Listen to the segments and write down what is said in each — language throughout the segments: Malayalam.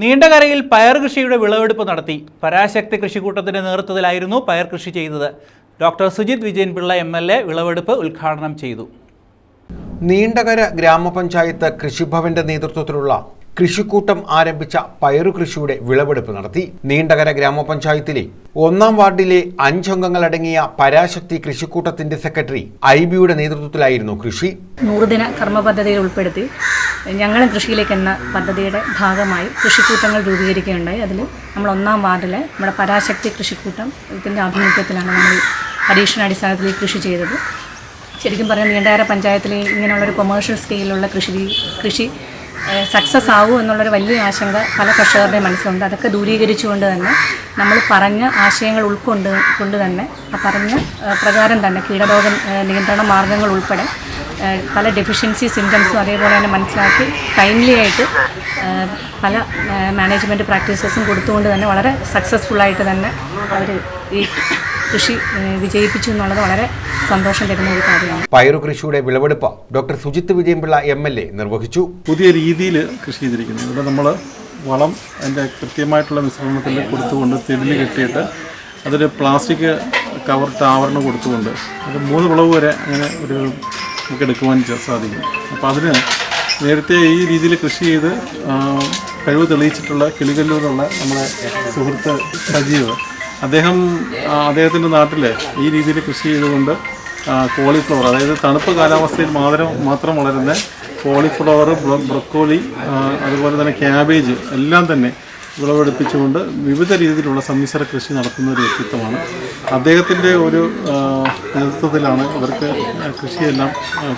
നീണ്ടകരയിൽ പയർ കൃഷിയുടെ വിളവെടുപ്പ് നടത്തി. പരാശക്തി കൃഷിക്കൂട്ടത്തിന്റെ നേതൃത്വത്തിലായിരുന്നു പയർ കൃഷി ചെയ്തത്. Doctor Sujith Vijayan Pillai M L A വിളവെടുപ്പ് ഉദ്ഘാടനം ചെയ്തു. നീണ്ടകര ഗ്രാമപഞ്ചായത്ത് കൃഷിഭവന്റെ നേതൃത്വത്തിലുള്ള കൃഷിക്കൂട്ടം ആരംഭിച്ച പയറുകൃഷിയുടെ വിളവെടുപ്പ് നടത്തി. നീണ്ടകര ഗ്രാമപഞ്ചായത്തിലെ ഒന്നാം വാർഡിലെ അഞ്ചംഗങ്ങളടങ്ങിയ പരാശക്തി കൃഷിക്കൂട്ടത്തിന്റെ സെക്രട്ടറി ഐ ബിയുടെ നേതൃത്വത്തിലായിരുന്നു കൃഷി. നൂറുദിന കർമ്മ പദ്ധതിയിൽ ഉൾപ്പെടുത്തി. ഞങ്ങളും കൃഷിയിലേക്ക് എന്ന പദ്ധതിയുടെ ഭാഗമായി കൃഷിക്കൂട്ടങ്ങൾ രൂപീകരിക്കുകയുണ്ടായി. അതിൽ നമ്മൾ ഒന്നാം വാർഡിലെ നമ്മുടെ പരാശക്തി കൃഷിക്കൂട്ടം ഇതിന്റെ ആഭിമുഖ്യത്തിലാണ് നമ്മൾ പരീക്ഷണാടിസ്ഥാനത്തിൽ കൃഷി ചെയ്തത്. ശരിക്കും പറഞ്ഞാൽ നീണ്ടകര പഞ്ചായത്തിൽ ഇങ്ങനെയുള്ളൊരു കൊമേഴ്ഷ്യൽ സ്കെയിലുള്ള കൃഷി കൃഷി സക്സസ് ആവൂ എന്നുള്ളൊരു വലിയ ആശങ്ക പല കർഷകരുടെയും മനസ്സിലുണ്ട്. അതൊക്കെ ദൂരീകരിച്ചുകൊണ്ട് തന്നെ നമ്മൾ പറഞ്ഞ ആശയങ്ങൾ ഉൾക്കൊണ്ട് കൊണ്ട് തന്നെ ആ പറഞ്ഞ പ്രകാരം തന്നെ കീടരോഗ നിയന്ത്രണ മാർഗങ്ങൾ ഉൾപ്പെടെ പല ഡെഫിഷ്യൻസി സിംറ്റംസും അതേപോലെ തന്നെ മനസ്സിലാക്കി ടൈംലി ആയിട്ട് പല മാനേജ്മെന്റ് പ്രാക്ടീസസും കൊടുത്തുകൊണ്ട് തന്നെ വളരെ സക്സസ്ഫുള്ളായിട്ട് തന്നെ അവർ ഈ കൃഷി വിജയിപ്പിച്ചു എന്നുള്ളത് വളരെ സന്തോഷം തരുന്ന ഒരു കാര്യമാണ്. പയറു കൃഷിയുടെ വിളവെടുപ്പ് doctor Sujith Vijayanpillai M L A നിർവഹിച്ചു. പുതിയ രീതിയിൽ കൃഷി ചെയ്തിരിക്കുന്നത് ഇവിടെ നമ്മൾ വളം അതിന്റെ കൃത്യമായിട്ടുള്ള മിശ്രണത്തിൽ കൊടുത്തുകൊണ്ട് തെളിഞ്ഞ് കെട്ടിയിട്ട് അതൊരു പ്ലാസ്റ്റിക് കവർ ആവരണം കൊടുത്തുകൊണ്ട് അത് മൂന്ന് വിളവ് വരെ അങ്ങനെ ഒരു നമുക്ക് എടുക്കുവാൻ സാധിക്കും. അപ്പോൾ അതിന് നേരത്തെ ഈ രീതിയിൽ കൃഷി ചെയ്ത് കഴിവ് തെളിയിച്ചിട്ടുള്ള കിളികല്ലൂരുള്ള നമ്മുടെ സുഹൃത്ത് സജീവ്. അദ്ദേഹം അദ്ദേഹത്തിന്റെ നാട്ടിൽ ഈ രീതിയിൽ കൃഷി ചെയ്തുകൊണ്ട് കോളിഫ്ലവർ അതായത് തണുപ്പ് കാലാവസ്ഥയിൽ മാത്രം മാത്രം വളരുന്ന കോളിഫ്ലവർ ബ്രൊക്കോളി അതുപോലെ തന്നെ ക്യാബേജ് എല്ലാം തന്നെ വിളവെടുപ്പിച്ചുകൊണ്ട് വിവിധ രീതിയിലുള്ള സമ്മിശ്ര കൃഷി നടത്തുന്ന ഒരു വ്യക്തിത്വമാണ്. അദ്ദേഹത്തിന്റെ ഒരു നേതൃത്വത്തിലാണ് ഇവർക്ക് കൃഷിയെല്ലാം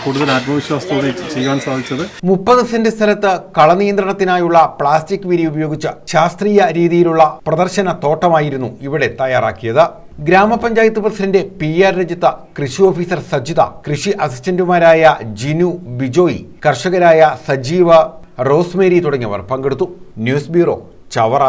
കൂടുതൽ ആത്മവിശ്വാസത്തോടെ ചെയ്യാൻ സാധിച്ചത്. മുപ്പത് സെന്റ് സ്ഥലത്ത് കളനിയന്ത്രണത്തിനായുള്ള പ്ലാസ്റ്റിക് വിരി ഉപയോഗിച്ച ശാസ്ത്രീയ രീതിയിലുള്ള പ്രദർശന തോട്ടമായിരുന്നു ഇവിടെ തയ്യാറാക്കിയത്. ഗ്രാമപഞ്ചായത്ത് പ്രസിഡന്റ് പി ആർ രജിത കൃഷി ഓഫീസർ സജിത കൃഷി അസിസ്റ്റന്റുമാരായ ജിനു ബിജോയ് കർഷകരായ സജീവ റോസ്മേരി തുടങ്ങിയവർ പങ്കെടുത്തു. News bureau Chavara.